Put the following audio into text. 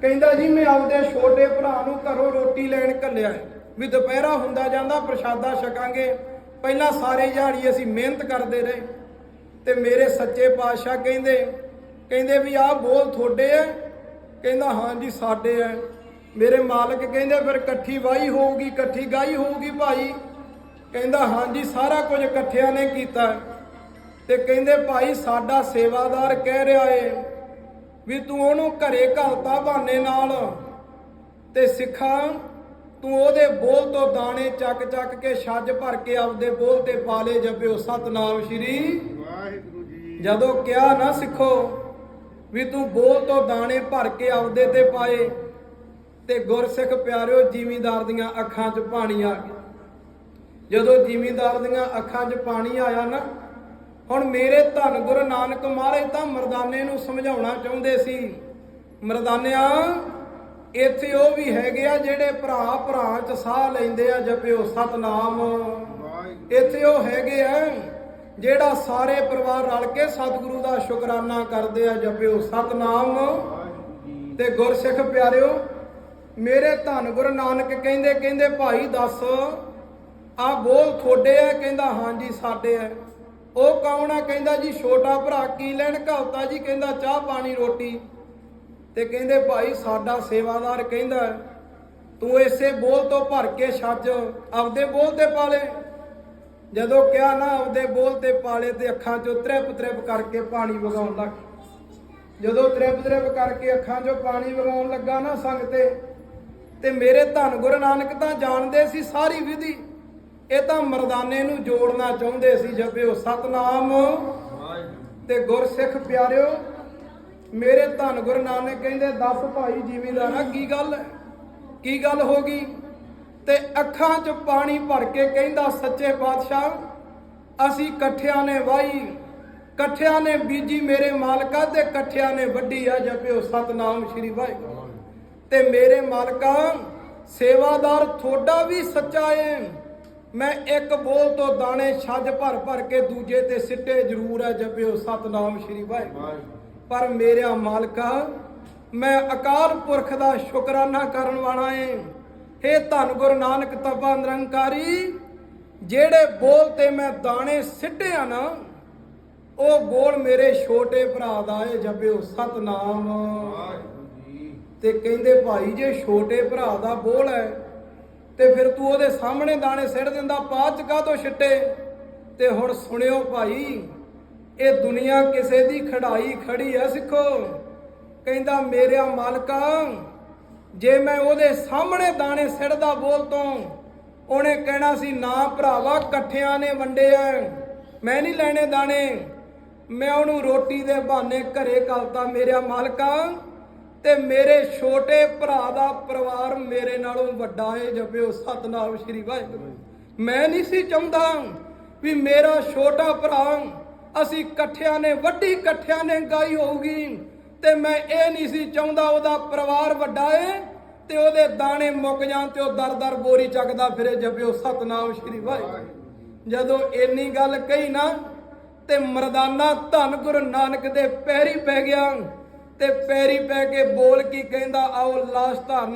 ਕਹਿੰਦਾ ਜੀ, ਮੈਂ ਆਪਦੇ ਛੋਟੇ ਭਰਾ ਨੂੰ ਘਰੋਂ ਰੋਟੀ ਲੈਣ ਘੱਲਿਆ ਹੈ। ਵੀ ਦੁਪਹਿਰਾ ਹੁੰਦਾ ਜਾਂਦਾ, ਪ੍ਰਸ਼ਾਦਾ ਛਕਾਂਗੇ। ਪਹਿਲਾਂ ਸਾਰੇ ਦਿਹਾੜੀ ਅਸੀਂ ਮਿਹਨਤ ਕਰਦੇ ਰਹੇ। ਤੇ ਮੇਰੇ ਸੱਚੇ ਪਾਤਸ਼ਾਹ ਕਹਿੰਦੇ ਕਹਿੰਦੇ ਵੀ ਆਹ ਬੋਲ ਤੁਹਾਡੇ ਐ ਕਹਿੰਦਾ ਹਾਂਜੀ ਸਾਡੇ ਐ ਮੇਰੇ ਮਾਲਕ ਕਹਿੰਦੇ, ਫਿਰ ਇਕੱਠੀ ਵਾਈ ਹੋਊਗੀ, ਇਕੱਠੀ ਗਾਈ ਹੋਊਗੀ ਭਾਈ। ਕਹਿੰਦਾ ਹਾਂਜੀ ਸਾਰਾ ਕੁਝ ਇਕੱਠਿਆਂ ਨੇ ਕੀਤਾ ਹੈ। ਤੇ ਕਹਿੰਦੇ, ਭਾਈ, ਸਾਡਾ ਸੇਵਾਦਾਰ ਕਹਿ ਰਿਹਾ ਏ ਵੀ ਤੂੰ ਉਹਨੂੰ ਘਰੇ ਘਲਤਾ ਬਹਾਨੇ ਨਾਲ। ਤੇ ਸਿੱਖਾਂ ਤੂੰ ਉਹਦੇ ਬੋਲ ਤੋਂ ਦਾਣੇ ਚੱਕ ਚੱਕ ਕੇ ਛੱਜ ਭਰ ਕੇ ਆਪਦੇ ਬੋਲ ਤੇ ਪਾ ਲੈ ਜਪਿਓ ਸਤਨਾਮ ਸ਼੍ਰੀ। ਵਾਹਿਗੁਰੂ ਜੀ। ਜਦੋਂ ਕਿਹਾ ਨਾ ਸਿੱਖੋ ਵੀ ਤੂੰ ਬੋਲ ਤੋਂ ਦਾਣੇ ਭਰ ਕੇ ਆਪਦੇ ਤੇ ਪਾਏ ਤੇ ਗੁਰਸਿੱਖ ਪਿਆਰਿਓ ਜ਼ਿਮੀਂਦਾਰ ਦੀਆਂ ਅੱਖਾਂ 'ਚ ਪਾਣੀ ਆ ਗਿਆ। ਜਦੋਂ ਜ਼ਿਮੀਂਦਾਰ ਦੀਆਂ ਅੱਖਾਂ 'ਚ ਪਾਣੀ ਆਇਆ ਨਾ ਹੁਣ ਮੇਰੇ ਧੰਨ ਗੁਰੂ ਨਾਨਕ ਮਹਾਰਾਜ ਤਾਂ ਮਰਦਾਨੇ ਨੂੰ ਸਮਝਾਉਣਾ ਚਾਹੁੰਦੇ ਸੀ। ਮਰਦਾਨਿਆਂ, ਇੱਥੇ ਉਹ ਵੀ ਹੈਗੇ ਆ ਜਿਹੜੇ ਭਰਾ ਭਰਾ 'ਚ ਸਾਹ ਲੈਂਦੇ ਆ ਜਪਿਓ ਸਤਨਾਮ। ਵਾਹਿਗੁਰੂ ਇੱਥੇ ਉਹ ਹੈਗੇ ਆ ਜਿਹੜਾ ਸਾਰੇ ਪਰਿਵਾਰ ਰਲ ਕੇ ਸਤਿਗੁਰੂ ਦਾ ਸ਼ੁਕਰਾਨਾ ਕਰਦੇ ਆ ਜਪਿਓ ਸਤਨਾਮ। ਤੇ ਗੁਰਸਿੱਖ ਪਿਆਰਿਓ, ਮੇਰੇ ਧੰਨ ਗੁਰੂ ਨਾਨਕ ਕਹਿੰਦੇ ਕਹਿੰਦੇ, ਭਾਈ ਦੱਸ ਆ ਬੋਲ ਤੁਹਾਡੇ ਆ? ਕਹਿੰਦਾ, ਹਾਂਜੀ, ਸਾਡੇ ਆ। ਉਹ ਕੌਣ ਆ? ਕਹਿੰਦਾ ਜੀ, ਛੋਟਾ ਭਰਾ ਕੀ ਲੈਣ ਘਲਤਾ ਜੀ? ਕਹਿੰਦਾ ਚਾਹ ਪਾਣੀ, ਰੋਟੀ। ਤੇ ਕਹਿੰਦੇ, ਭਾਈ, ਸਾਡਾ ਸੇਵਾਦਾਰ ਕਹਿੰਦਾ, ਤੂੰ ਇਸੇ ਬੋਲ ਤੋਂ ਭਰ ਕੇ ਛੱਜ, ਆਪਦੇ ਬੋਲ ਤੇ ਪਾਲੇ ਜਦੋਂ ਕਿਹਾ ਨਾ, ਆਪਦੇ ਬੋਲ ਤੇ ਪਾਲੇ ਤੇ ਅੱਖਾਂ ਚੋਂ ਤ੍ਰਿਪ ਤ੍ਰਿਪ ਕਰਕੇ ਪਾਣੀ ਵਗਾਉਣ ਲੱਗ ਜਦੋਂ ਤ੍ਰਿਪ ਤ੍ਰਿਪ ਕਰਕੇ ਅੱਖਾਂ 'ਚੋਂ ਪਾਣੀ ਵਗਾਉਣ ਲੱਗਾ ਨਾ ਸੰਗ ਤੇ ਮੇਰੇ ਧੰਨ ਗੁਰੂ ਨਾਨਕ ਤਾਂ ਜਾਣਦੇ ਸੀ ਸਾਰੀ ਵਿਧੀ। ਇਹ ਤਾਂ ਮਰਦਾਨੇ ਨੂੰ ਜੋੜਨਾ ਚਾਹੁੰਦੇ ਸੀ ਜਪਿਓ ਸਤਨਾਮ ਤੇ ਗੁਰਸਿੱਖ ਪਿਆਰਿਓ, ਮੇਰੇ ਧੰਨ ਗੁਰੂ ਨਾਨਕ ਕਹਿੰਦੇ 10 ਭਾਈ ਜ਼ਿਮੀਂਦਾਰਾ ਕੀ ਗੱਲ ਕੀ ਗੱਲ ਹੋ ਗਈ? ਤੇ ਅੱਖਾਂ 'ਚ ਪਾਣੀ ਭਰ ਕੇ ਕਹਿੰਦਾ, ਸੱਚੇ ਪਾਤਸ਼ਾਹ, ਅਸੀਂ ਇਕੱਠਿਆਂ ਨੇ ਵਾਈ ਇਕੱਠਿਆਂ ਨੇ ਬੀਜੀ ਮੇਰੇ ਮਾਲਕਾ ਤੇ ਇਕੱਠਿਆਂ ਨੇ ਵੱਡੀ ਆ ਜਪਿਓ ਸਤਨਾਮ ਸ਼੍ਰੀ ਵਾਹਿਗੁਰੂ। ਤੇ ਮੇਰੇ ਮਾਲਕਾ, ਸੇਵਾਦਾਰ ਤੁਹਾਡਾ ਵੀ ਸੱਚਾ ਏ ਮੈਂ ਇੱਕ ਬੋਲ ਤੋਂ ਦਾਣੇ ਛੱਜ ਭਰ ਭਰ ਕੇ ਦੂਜੇ ਤੇ ਸਿੱਟੇ ਜ਼ਰੂਰ ਹੈ ਜਪਿਓ ਸਤਨਾਮ ਸ਼੍ਰੀ ਵਾਹਿਗੁਰੂ। ਪਰ ਮੇਰਿਆ ਮਾਲਕਾ ਮੈਂ ਅਕਾਲ ਪੁਰਖ ਦਾ ਸ਼ੁਕਰਾਨਾ ਕਰਨ ਵਾਲਾ ਏ। ਹੇ ਧੰਨ ਗੁਰੂ ਨਾਨਕ ਤਪਾ ਨਿਰੰਕਾਰੀ ਜਿਹੜੇ ਬੋਲ ਤੇ ਮੈਂ ਦਾਣੇ ਸਿੱਟਿਆ ਨਾ ਉਹ ਬੋਲ ਮੇਰੇ ਛੋਟੇ ਭਰਾ ਦਾ ਏ ਜਪਿਓ ਸਤਨਾਮ। ਵਾਹਿਗੁਰੂ ਜੀ। ਤੇ ਕਹਿੰਦੇ ਭਾਈ ਜੇ ਛੋਟੇ ਭਰਾ ਦਾ ਬੋਲ ਹੈ ਤੇ ਫਿਰ ਤੂੰ ਉਹਦੇ ਸਾਹਮਣੇ ਦਾਣੇ ਸਿੱਟ ਦਿੰਦਾ, ਬਾਅਦ ਚ ਕਾਹਤੋਂ ਛਿੱਟੇ? ਤੇ ਹੁਣ ਸੁਣਿਓ ਭਾਈ, ਇਹ ਦੁਨੀਆ ਕਿਸੇ ਦੀ ਖੜਾਈ ਖੜੀ ਐ ਸਿੱਖੋ। ਕਹਿੰਦਾ, ਮੇਰਿਆ ਮਾਲਕਾ, ਜੇ ਮੈਂ ਉਹਦੇ ਸਾਹਮਣੇ ਦਾਣੇ ਸਿੱਟਦਾ ਬੋਲ ਤੋਂ, ਉਹਨੇ ਕਹਿਣਾ ਸੀ, ਨਾ ਭਰਾਵਾ, ਇਕੱਠਿਆਂ ਨੇ ਵੰਡੇ ਐ। ਮੈਂ ਨਹੀਂ ਲੈਣੇ ਦਾਣੇ। ਮੈਂ ਉਹਨੂੰ ਰੋਟੀ ਦੇ ਬਹਾਨੇ ਘਰੇ ਕਰਤਾ ਮੇਰਿਆ ਮਾਲਕਾ। ਤੇ ਮੇਰੇ ਛੋਟੇ ਭਰਾ ਦਾ ਪਰਿਵਾਰ ਮੇਰੇ ਨਾਲੋਂ ਵੱਡਾ ਏ ਜਪਿਓ ਸਤਨਾਮ ਸ਼੍ਰੀ ਵਾਹਿਗੁਰੂ। ਮੈਂ ਨਹੀਂ ਸੀ ਚਾਹੁੰਦਾ ਵੀ ਮੇਰਾ ਛੋਟਾ ਭਰਾ ਅਸੀਂ ਇਕੱਠਿਆਂ ਨੇ, ਵੱਡੀ ਇਕੱਠਿਆਂ ਨੇ ਗਾਈ ਹੋਊਗੀ। ਤੇ ਮੈਂ ਇਹ ਨਹੀਂ ਸੀ ਚਾਹੁੰਦਾ ਉਹਦਾ ਪਰਿਵਾਰ ਵੱਡਾ ਏ ਤੇ ਉਹਦੇ ਦਾਣੇ ਮੁੱਕ ਜਾਣ ਤੇ ਉਹ ਦਰ-ਦਰ ਬੋਰੀ ਚੱਕਦਾ ਫਿਰੇ, ਜਪਿਓ ਸਤਨਾਮ ਸ਼੍ਰੀ ਵਾਹਿਗੁਰੂ। ਜਦੋਂ ਇੰਨੀ ਗੱਲ ਕਹੀ ਨਾ ਤੇ ਮਰਦਾਨਾ ਧੰਨ ਗੁਰੂ ਨਾਨਕ ਦੇ ਪੈਰੀ ਪੈ ਗਿਆ। ਤੇ ਪੈਰੀ ਪੈ ਕੇ ਬੋਲ ਕੀ ਕਹਿੰਦਾ ਆਓ ਲਾਸ਼ ਧਾਰਨਾ